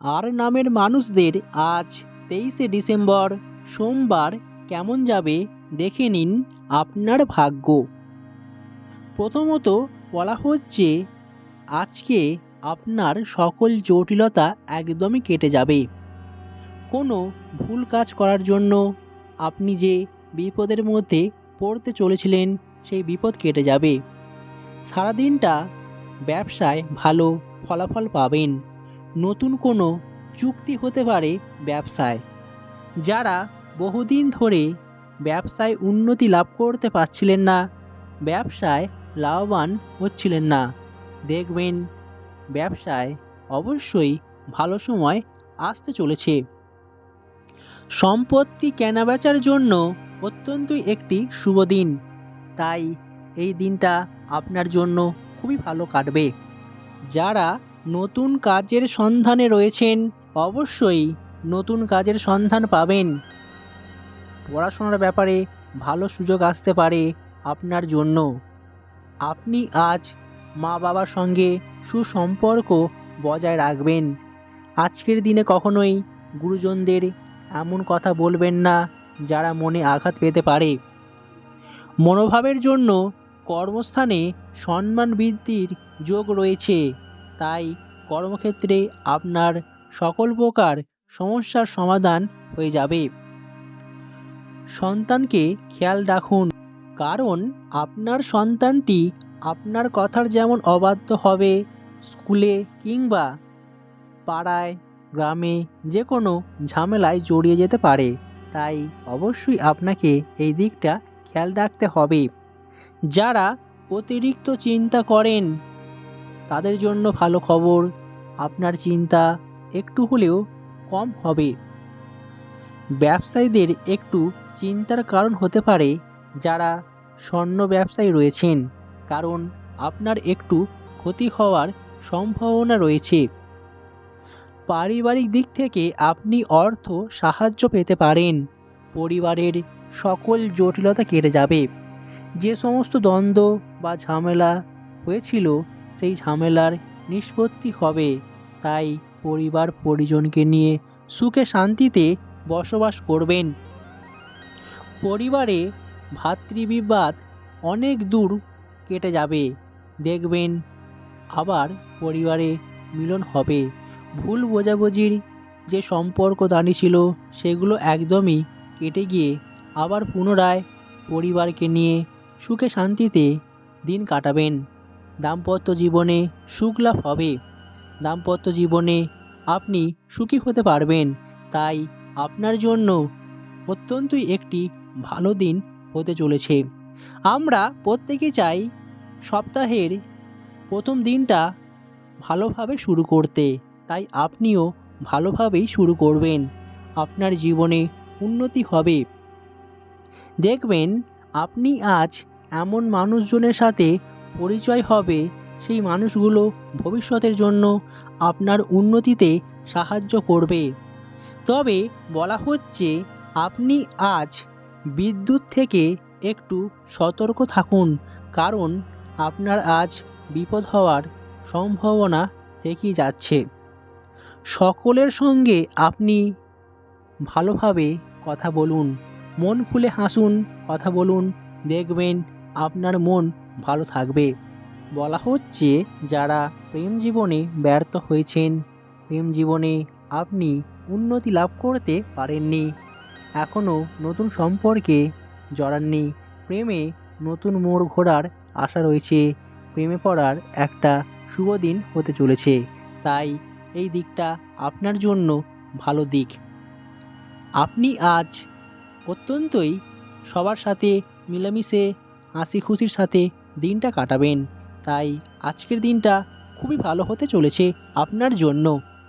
আর নামের মানুষদের আজ তেইশে ডিসেম্বর সোমবার কেমন যাবে দেখে নিন আপনার ভাগ্য। প্রথমত বলা হচ্ছে, আজকে আপনার সকল জটিলতা একদমই কেটে যাবে। কোনো ভুল কাজ করার জন্য আপনি যে বিপদের মধ্যে পড়তে চলেছিলেন, সেই বিপদ কেটে যাবে। সারাদিনটা ব্যবসায় ভালো ফলাফল পাবেন। নতুন কোনো চুক্তি হতে পারে ব্যবসায়, যারা বহুদিন ধরে ব্যবসায় উন্নতি লাভ করতে পারছিলেন না, ব্যবসায় লাভবান হচ্ছিলেন না। দেখবেন, ব্যবসায় অবশ্যই ভালো সময় আসতে চলেছে। সম্পত্তি কেনাবেচার জন্য অত্যন্তই একটি শুভ দিন। তাই এই দিনটা আপনার জন্য খুবই ভালো কাটবে। যারা নতুন কাজের সন্ধানে রয়েছেন, অবশ্যই নতুন কাজের সন্ধান পাবেন। পড়াশোনার ব্যাপারে ভালো সুযোগ আসতে পারে আপনার জন্য। আপনি আজ মা বাবার সঙ্গে সুসম্পর্ক বজায় রাখবেন। আজকের দিনে কখনোই গুরুজনদের এমন কথা বলবেন না যারা মনে আঘাত পেতে পারে। মনোভাবের জন্য কর্মস্থানে সম্মান বৃদ্ধির যোগ রয়েছে। তাই কর্মক্ষেত্রে আপনার সকল প্রকার সমস্যার সমাধান হয়ে যাবে। সন্তানকে খেয়াল রাখুন, কারণ আপনার সন্তানটি আপনার কথার যেমন অবাধ্য হবে স্কুলে কিংবা পাড়ায়, গ্রামে যে কোনো ঝামেলায় জড়িয়ে যেতে পারে। তাই অবশ্যই আপনাকে এই দিকটা খেয়াল রাখতে হবে। যারা অতিরিক্ত চিন্তা করেন তাদের জন্য ভালো খবর, আপনার চিন্তা একটু হলেও কম হবে। ব্যবসায়ীদের একটু চিন্তার কারণ হতে পারে যারা স্বর্ণ ব্যবসায়ী রয়েছেন, কারণ আপনার একটু ক্ষতি হওয়ার সম্ভাবনা রয়েছে। পারিবারিক দিক থেকে আপনি অর্থ সাহায্য পেতে পারেন। পরিবারের সকল জটিলতা কেটে যাবে। যে সমস্ত দ্বন্দ্ব বা ঝামেলা হয়েছিল সেই ঝামেলার নিষ্পত্তি হবে। তাই পরিবার পরিজনকে নিয়ে সুখে শান্তিতে বসবাস করবেন। পরিবারে ভাতৃবিবাদ অনেক দূর কেটে যাবে। দেখবেন আবার পরিবারে মিলন হবে। ভুল বোঝাবুঝির যে সম্পর্ক দাঁড়িয়েছিল সেগুলো একদমই কেটে গিয়ে আবার পুনরায় পরিবারকে নিয়ে সুখে শান্তিতে দিন কাটাবেন। দাম্পত্য জীবনে সুখ লাভ হবে। দাম্পত্য জীবনে আপনি সুখী হতে পারবেন। তাই আপনার জন্য অত্যন্তই একটি ভালো দিন হতে চলেছে। আমরা প্রত্যেকে চাই সপ্তাহের প্রথম দিনটা ভালোভাবে শুরু করতে। তাই আপনিও ভালোভাবেই শুরু করবেন। আপনার জীবনে উন্নতি হবে। দেখবেন, আপনি আজ এমন মানুষজনের সাথে পরিচয় হবে সেই মানুষগুলো ভবিষ্যতের জন্য আপনার উন্নতিতে সাহায্য করবে। তবে বলা হচ্ছে, আপনি আজ বিদ্যুৎ থেকে একটু সতর্ক থাকুন, কারণ আপনার আজ বিপদ হওয়ার সম্ভাবনা থেকেই যাচ্ছে। সকলের সঙ্গে আপনি ভালোভাবে কথা বলুন, মন খুলে হাসুন, কথা বলুন, দেখবেন আপনার মন ভালো থাকবে। বলা হচ্ছে যারা প্রেম জীবনে ব্যর্থ হয়েছেন, প্রেম জীবনে আপনি উন্নতি লাভ করতে পারেননি, এখনও নতুন সম্পর্কে জড়াননি। প্রেমে নতুন মোড় ঘোরার আশা রয়েছে, প্রেমে পড়ার একটা শুভ দিন হতে চলেছে। তাই এই দিকটা আপনার জন্য ভালো দিক। আপনি আজ অত্যন্তই সবার সাথে মিলেমিশে হাসি খুশির সাথে দিনটা কাটাবেন। তাই আজকের দিনটা খুবই ভালো হতে চলেছে আপনার জন্য।